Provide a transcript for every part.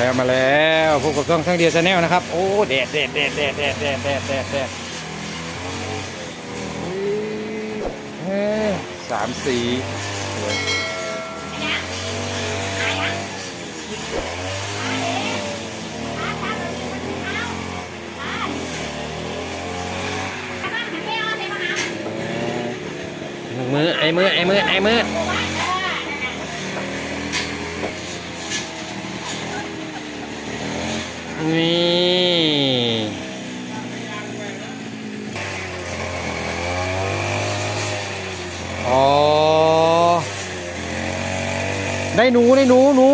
แล้วมาแล้วพบกับช่องช่างเดียวชาแนลนะครับ โอ้แดดแดดแดดแดดแดดแดดแดดแดดแดดสามสีสวยมือไอ้มือไอ้มือไอ้มือ นี่อ๋อ ได้หนูได้หนูหนู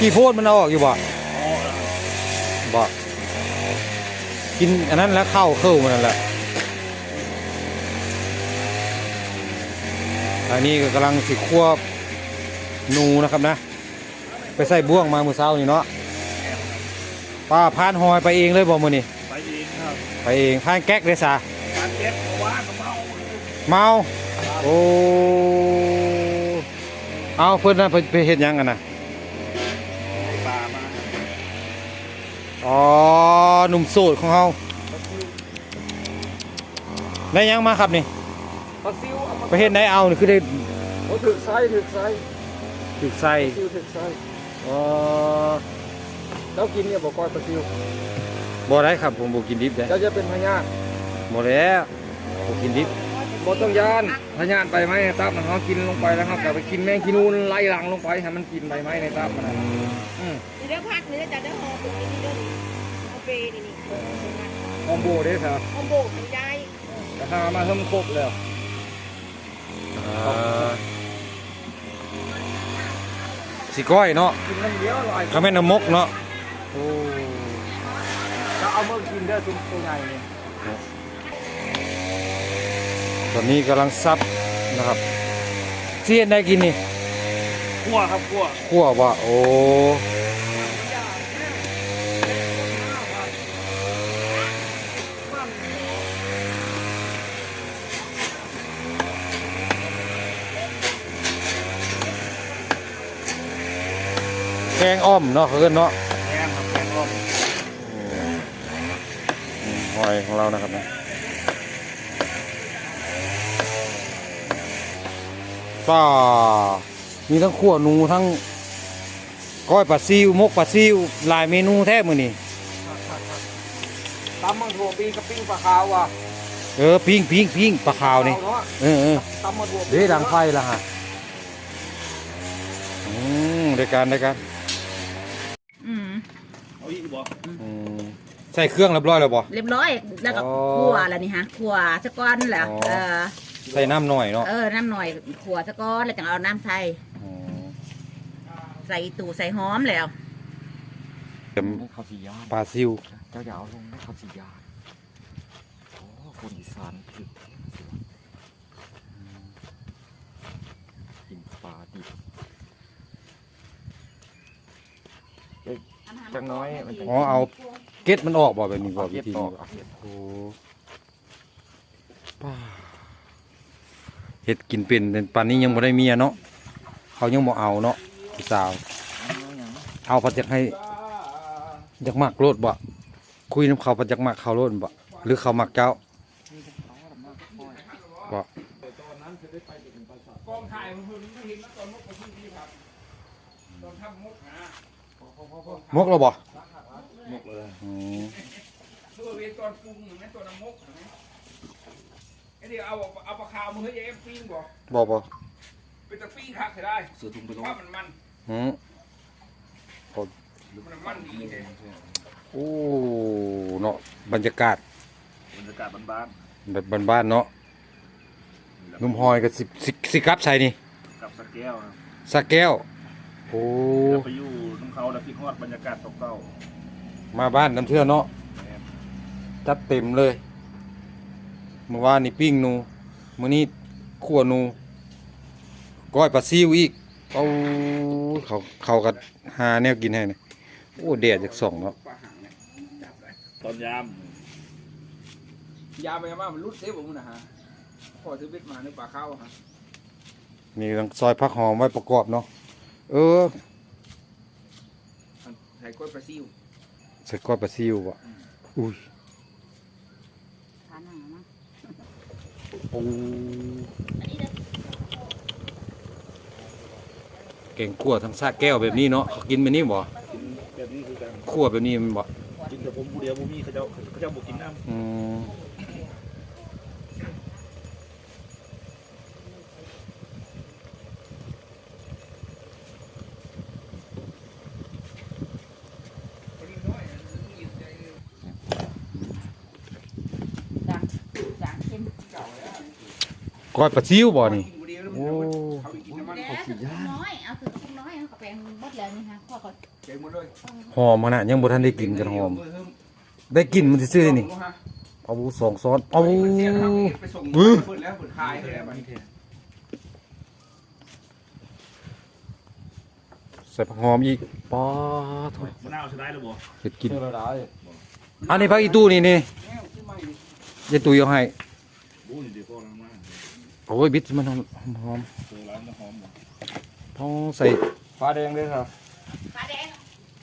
กี่โพดมันเอาออกอยู่บ่บ่กินอันนั้นแล้วเข้าเข้ามันนั่นแหละอันนี้ก็กำลังสิควบหนูนะครับนะ ไปใส่บ่วงมาเมื่อเช้านี่เนาะ ป้าพานหอยไปเองเลยบอกมือนี่ไปเองครับไปเองพานแก๊กเลยสาการเก็บว่าก็เมาเมาโอ้เอาเพื่อนนะไปไปเห็นยังกันนะป่ามาอ๋อหนุ่มโสดของเขาได้ยังมาครับนี่ปลาซิวเอามาไปเห็นได้เอานี่คือได้โอ้ถึกไซถึกไซถึกใส่ซิวถึกไซอ๋อ แล้วกินเนี่ยบอกก้อยปลาซิวบ่ได้ครับผมบ่กินดิบได้แล้วจะเป็นพญาตบ่แล้วบ่กินดิบบ่ต้องยานพญาตไปไหมตับมันเขากินลงไปแล้วครับกลับไปกินแมงกินูนไล่หลังลงไปให้มันกินใบไม้ในตับมันนะอืมเดี๋ยวพักเนื้อจะได้หอมตรงนี้นี่เด้อนี่เอาเปนี่นี่คอมโบเด้อครับหอมโบกของยายแต่ถ้ามาเพิ่มครบแล้วสิก้อยเนาะกินน้ำเดียวลอยเขาแม่นน้ำมกเนาะ โอ้ถ้าเอาเมื่อกินเด้อซุปตัวใหญ่เนี่ยตอนนี้กำลังซับนะครับเสียนได้กินนี่คั่วครับคั่วขั่วว่าโอ้แกงอ้อมเนาะเขาเอิ้นเนาะ แกงครับแกงร่ม อืม หอยของเรานะครับนะป้ามีทั้งขั่วหนูทั้งก้อยปลาซิวมกปลาซิวหลายเมนูแท้มือนี่ตำมันถั่วปีกับปิ้งปลาขาวว่ะเออปิ้งปิ้งปิ้งปลาขาวนี่เนาะเออเออตำมันถั่วเด้ดังไฟละฮะอืมได้การได้การอืมเอาอีกบ่อืม ใส่เครื่องเรียบร้อยแล้วบ่ เรียบร้อยแล้วก็อ๋อขั่วแล้วนี่ฮะขั่วสะก้อนแหละอ๋อ เออใส่น้ำหน่อยเนาะเออน้ำหน่อยขั่วสะก้อนแล้วจังเอาน้ำใส่อืมใส่ตู้ใส่หอมแล้วเต็มไม่เขาสียานปลาซิวเจ้าอย่าเอาลงไม่เขาสียานโอ้คนอีสานคือกินปลาดิบจังน้อยมันจะอ๋อเอาเก็ดมันออกบ่แบบนี้บ่เอาวิเก็บธีต่อนี้บ่เอาเก็บโอ้ป้าเฮ็ดกินเป็นเป็นปานนี้ยังบ่ได้เมียเนาะเขายังบ่เอาเนาะพี่สาว เอาพัดจักให้จักมักโลดบ่คุยน้ำเขาพัดจักมักเขาโลดบ่หรือเขามักเจ้าบ่กองถ่ายมันเพิ่งไม่เห็นนะตอนมกผมที่ครับตอนทำมกหามกแล้วบ่มกเลยอืม ตัวเวตอนปรุงเห็นไหมตัวน้ำมกเห็นไหมไอ้เดี๋ยวเอาเอาปลาขาวมาให้ยายเอ็มปิ้งบ่บ่บ่เป็นตะปิ้งคักใส่ได้เสือถุงไปลงว่ามันมันอืมมันมันดีเลยโอ้เนาะบรรยากาศบรรยากาศบ้านแบบบ้านๆเนาะนุ่มหอยกับสิสิสิกลับใส่นี่ๆกับสะแก้วครับสักแก้วโอ้แล้วไปอยู่น้ำเขาแล้วคิดฮอดบรรยากาศเก่า มาบ้านน้ำเชื่อเนาะจัดเต็มเลยเมื่อวานนี่ปิ้งหนูมื้อนี้ขั่วหนูก้อยปลาซิวอีกเอาเขาเขาก็หาแนวกินให้นี่โอ้แดดจากสองเนาะๆตอนยาม ยามไปมามันรุดเซฟผมนะฮะพอซื้อเบ็ดมาในป่าข้าวฮะมีทั้งซอยผักหอมไว้ประกอบเนาะเออส่กล้วยปลาซิวใส่ก้อยปลาซิวบ่อุ้ยทานหนังนะโอ้อันนี้เด้อเก่งขั่วทั้งซากแก้วแบบนี้เนาะเขากินแบบนี้บ่แบบนี้คือการขั่วแบบนี้มันบ่กินแต่ผมผู้เดียวบ่มีเขาเจ้าเขาเจ้าบ่กินน้อืม จางจางเค็ม ก้อยปลาซิวบ่นี่ำกินผู้เดียวแล้วโอ้เขาไปกินน้ำมันแล้วถึงน้อยเอาถึงน้อยเอากระแปงบดแล้วนี่ฮะพ่อก็เจ๋งหมดเลยหอมขนาดยังบ่ทันได้กินกันหอม ได้กินมันซื่อๆนี่เอาฮะเอาสองซ้อนเอาไปส่งอื้อเปิดแล้วเปิดขายเลยแล้วบัดนี้ใส่ผักหอมอีกป๊อดโถ่มะนาวใช้ได้หรือบ่เฮ็ดกินเชื่อเราได้อันนี้พักอีตู้นี่นี่แก้วขึ้นมาอีกยายตุ้ยเอาให้ โอ้ยเดี๋ยวก็ล้างมาโอ้ยบิดมันหอมหอมเจอร้านน้ำหอมบ่พอใส่ฟ้าแดงด้วยครับปลาแดง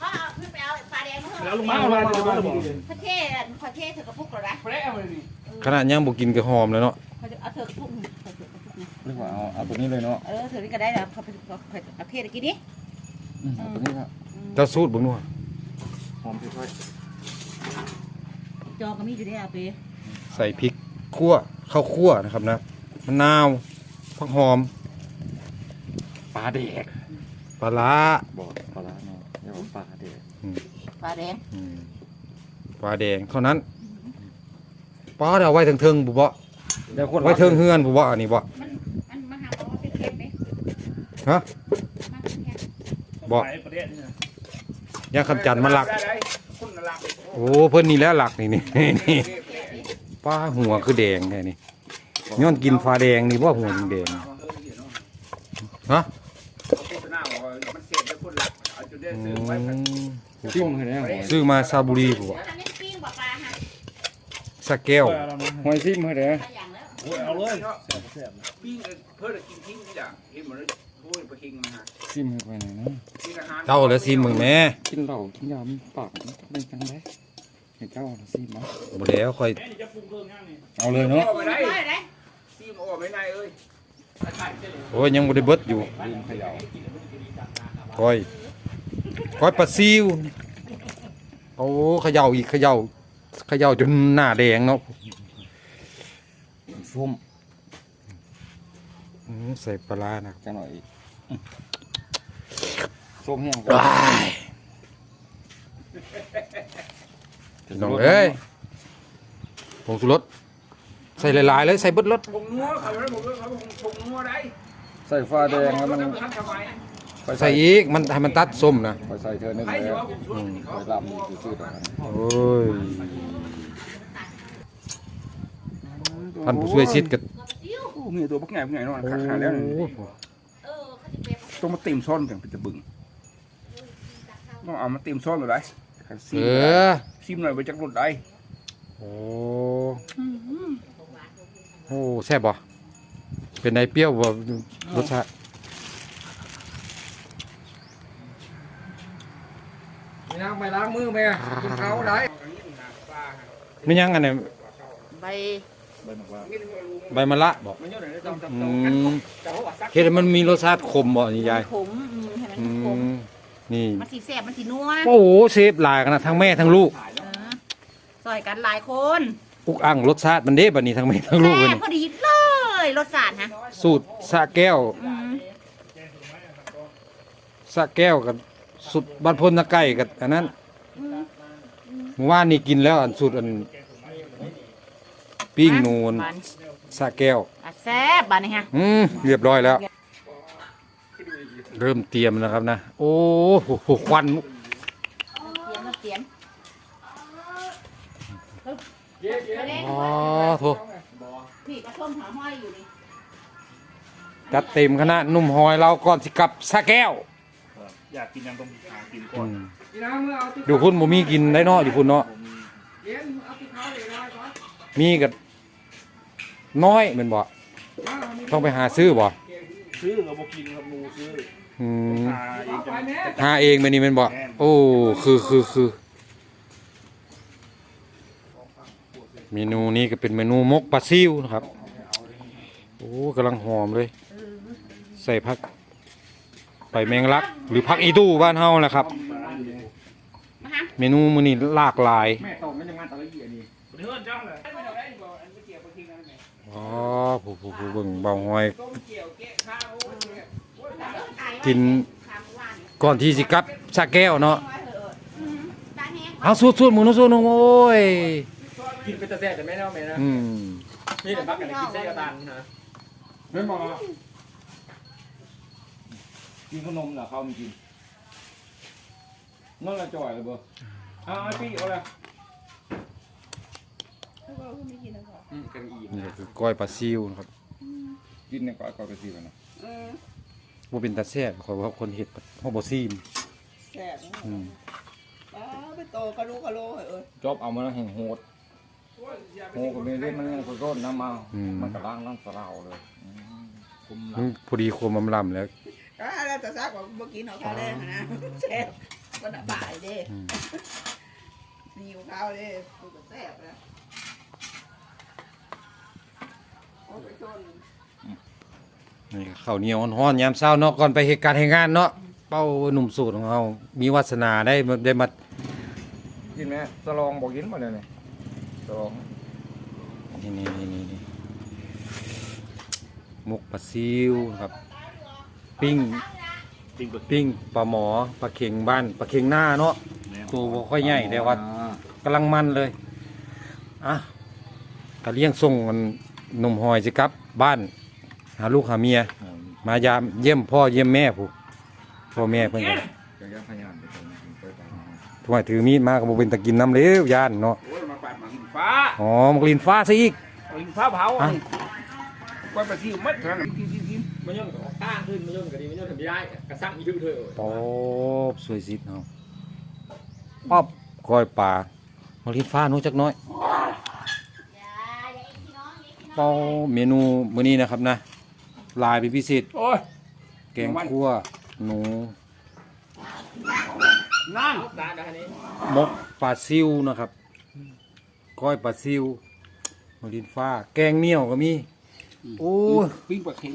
พ่อเอาขึ้นไปเอาปลาแดงมาเถแล้วอะลงมาลงมาจะมาหรือบ่พระเทศพระเทศเถอะกระปุกเหรอนะแปรมาเลยนี่ขนาดยังบ่กินก็หอมแล้วเนาะเขาจะเอาเถอะกระปุกหนึ่งเอาเถอะกระปุกหนึ่งเรียกว่าเอาเอาตัวนี้เลยเนาะเออเถอะนี่ก็ได้แล้วเขาไปเอาไปเอาเทศกินดิอืมเอาตัวนี้ครับเจ้าสูตรเบิ่งนู่นหอมค่อยจอก็มีอยู่ได้เอาไปใส่พริกคั่วข้าวคั่วนะครับนะ มะนาวผักหอมๆปลาแดกปลาร้าบอกปลาร้าเนาะอย่าบอกปลาแดกปลาแดงอืมปลาแดงเท่านั้นปลาเดี๋ยวเอาไว้เทิงๆบุบ่เดี๋ยวคนไว้เทิงเฮือนบุบ่อันนี้บ่ มันมันมาหาเอาไปเค็มไหมฮะมาเค็มบ่ขายประเทศนี่นะย่างคำจันทร์มาหลัก ได้ได้คนละหลักโอ้เพิ่นนี่แหล้วหลักนี่นี่นี่ปลาหัวคือแดงแท้นี่ ย้อนกินฟ้าแดงนี่บ่หัวแดงๆฮะโฆษณาบอกว่ามันเสียไปคนหลักเอาจุดเด่นอืซื้อไว้มันมจิ้มให้ได้หอยซื้อมาซาบุรีบ่แล้วทำให้ปิ้งบ่ปลาฮะสะแก้วหอยซิมให้ได้ปลาอย่างแล้วโอ้ยเอาเลยแซ่บๆปิ้งเพื่อกินทิ้งที่อย่างเห็นหมดเลยโอ้ยไปทิ้งมาฮะซิมให้ไปหน่อยนะกินอาหารเจ้าแล้วซิมึงแม่กินเหล้ากินยามันปากมันได้จังได้ให้เจ้าเอาซิมมาบ่แล้วค่อยแม่นี่จะปรุงเครื่องย่างนี่เอาเลยเนาะ ออกไปได้ได้ได้ซีมออกไปได้เอ้ยโอ้ยยังบ่ได้เบิดอยู่ลืมเขย่าก้อยก้อยปลาซิวโอ้เขย่าอีกเขย่าเขย่าจนหน้าแดงเนาะส้มอืมใส่ปลาร้านะครับจังหน่อยอีกอืมส้มแห้งว้ายพี่น้องเอ้ยผงชูรส ใส่หลายๆเลยใส่เบิดรสผงนัวเขาไม่ได้ผมเขาผงนัวได้ใส่ฟ้าแดงแล้วมันทำทำไมค่อยใส่อีกมันให้มันตัดส้มนะค่อยใส่เธอนึงใครแล้จะวว่าผมช่วยเขาค่อยลำอยู่ซื่อๆตรงนั้นโอ้ยท่านผู้ช่วยชิดกับโอ้มีตัวบักใหญ่บักใหญ่นอนขาขาแล้วโอ้นี่โหเออเขาจะเป็นต้องมาเต็มซ่อนกันเป็นตะบึงต้องเอามาเต็มซ่อนเลยได้ซิเอมอซิมหน่อยไปจากรถได้โอ้โอ้แซ่บบ่เป็นไงเปรี้ยวบ่รสชาติมีน้ำไปล้างมือไหมอะกินข้าวได้ไม่ยังอันไหนใบใบมะละบ่มันเยอะหน่อยต้องต้องอืต้องมแต่ว่าว่าซักเฮ็ดให้มันมีรสชาติขมบ่นี่ยายขมอืมให้มันอืขมมนี่มันสีแสบมันสีนัวโอ้โหเซฟหลายกันนะทั้งแม่ทั้งลูกเออซอยกันหลายคน อุกอังรสชาติมันเด้บัดนี้ทั้งแม่ทั้งลูกเลยแซ่บนี่พอดีเลยรสชาติฮะสูตรสะแก้วอืมสะแก้วกับสุดบ้านพลตะไก่กับอันนั้นเมื่อวานนี่กินแล้วอันสูตรอันปิ้งนูนบานสะแก้ว อะแซ่บบานนี่ฮะอืมเรียบร้อยแล้ว เริ่มเตรียมแล้วครับนะ โอ้โหควัน เตรียมแล้วเตรียม อ๋อโถพี่กระส้มหาห้อยอยู่นี่จัดเต็มคณะนุ่มหอยเราก่อนสิกลับสะแก้ว อยากกินยังต้องหากินก่อือนมกินน้ำเมื่อเอาติ๊กอยู่คุณบ่มีกินได้เนาะอยู่คุณเนาะเย็นเอาติ๊กข้าวเลยได้ก่อนมีกับน้อยแมันบ่มาเอานี่ต้องไปหาซื้อบ่ซื้อกับโบกินกับหมูซื้อออืมหาเองจังหาเองแม่นี่แม่นบ่โอ้คือคือคือ เมนูนี้ก็เป็นเมนูมกปลาซิวนะครับ โอ้กำลังหอมเลย ใส่ผักใบแมงลัก หรือผักอีตู้บ้านเฮาแหละครับ เมนูมื้อนี้หลากหลายแม่ตอมันยังมาตะละเอียดนี่เพื่อนจ้องเลยอ๋อผู้ผู้ผู้เบิ่งเบาหอย กินก่อนที่สิกลับสระแก้วเนาะเอาแห้งเอาสูดๆหมูนู้นสูดหนูโอ้ย กินเป็นตะแซ่แต่ไม่เน่าแม่นะอืมนี่แต่บักกันกินเส้กระตันนะไม่บอกกินขนมเหรอเขาไม่กินนั่นละจ่อยเลยบ่เอาไอ้พี่เอาเลยแล้วก็ไม่กินแล้วก็อืมกันอิ่มนี่ก็คือก้อยปลาซิวนะครับกินในก้อยก้อยกระซีกันนะเออบ่เป็นตาแซ่บขอยว่าคนเฮ็ดเฮาบ่ซีมแซ่บนะอืมอ๋อไปโตกระลูกกระโลเออจอบเอามาแล้วแห่งโหด โหดก็ไม่ได้มันยังก้นน้ำมามันกระล่างน้ำสลาวเลยคุมหลัมังนพอดีความอำลำแล้ว ก็แล้วแต่ซักว่าเมื่อกี้เนาะข้าวแรงอะนะแซ่บก็น่ะบ่ายเด้อืมมีอยู่ข้าวเด้กูก็แซ่บนะโอ้ยไปชนนี่ก็ข้าวเหนียวฮ้อนๆยามเช้าเนาะก่อนไปเหตุการณ์เหตุงานเนาะเป้าหนุ่มโสูตรของเฮามีวาสนาได้มาได้มากินไหมสลองบอกกินมาเลยเนี่ย สลองนี่นี่นี่นี่นี่หมกปลาซิวครับ ปิ้งจริงปะปิ้งปลาหมอปลาเข็งบ้านปลาเข็งหน้าเนาะตัวบ่ค่อยใหญ่แต่ว่ากำลังมันเลยอะกะเลี้ยงส่งมันหนุ่มหอยสิครับ บ้าน หาลูกหาเมีย มายามเยี่ยมพ่อเยี่ยมแม่ผู้พ่อแม่เพิ่นก็จะย่างพยานไปตรงนี้ไปไปถวายถือมีดมาก็บ่เป็นตะกินน้ำเล้วย่านเนาะ ฟ้าอ๋อมักลินฟ้าซะอีกเอาหินฟ้าเผาฮะก้อยปลาซิวมัดเท่านั้นกินกินกินมันย่นกับต้านขึ้นมันย่นกับดีมันย่นทำไม่ได้กระซังอีกทึ่งเถอะป๊อบสวยสิเนาะป๊อบก้อยปลามักลินฟ้าหนูจักหน้อยเป้าเมนูมื้อนี้นะครับนะลายเป็นพิเศษโอ้ยแกงคั่วหนูนั่นตาดานี้มกปลาซิวนะครับ ก้อยปลาซิวมะลินฟ้า แกงเหนียวก็มี โอ้ยปิ้งปลาเค็ง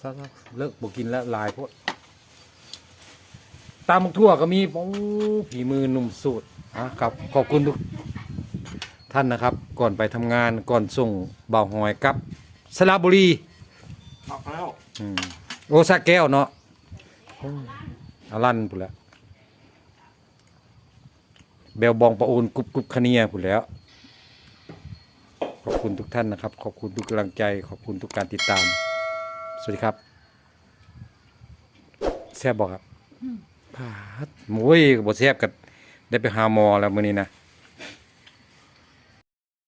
ซะๆเลิกบอกกินแล้วหลายพวกตามมุกทั่วก็มีโอ้ผีมือหนุ่มสูตรอะครับขอบคุณทุกท่านนะครับ ก่อนไปทำงานก่อนส่งเบาวหอยกับสระบุรีเอาแล้วอืมโอซาแก้วเนาะโอ้ยอารันพูดแล้วเบลบองประโอนกรุบกรุบคเนียพูดแล้ว ขอบคุณทุกท่านนะครับ ขอบคุณทุกกำลังใจ ขอบคุณทุกการติดตาม สวัสดีครับแซ่บบอกครับพาดโอ้ยบ่แซ่บกันได้ไปหาหมอแล้วมื้อนี้นะ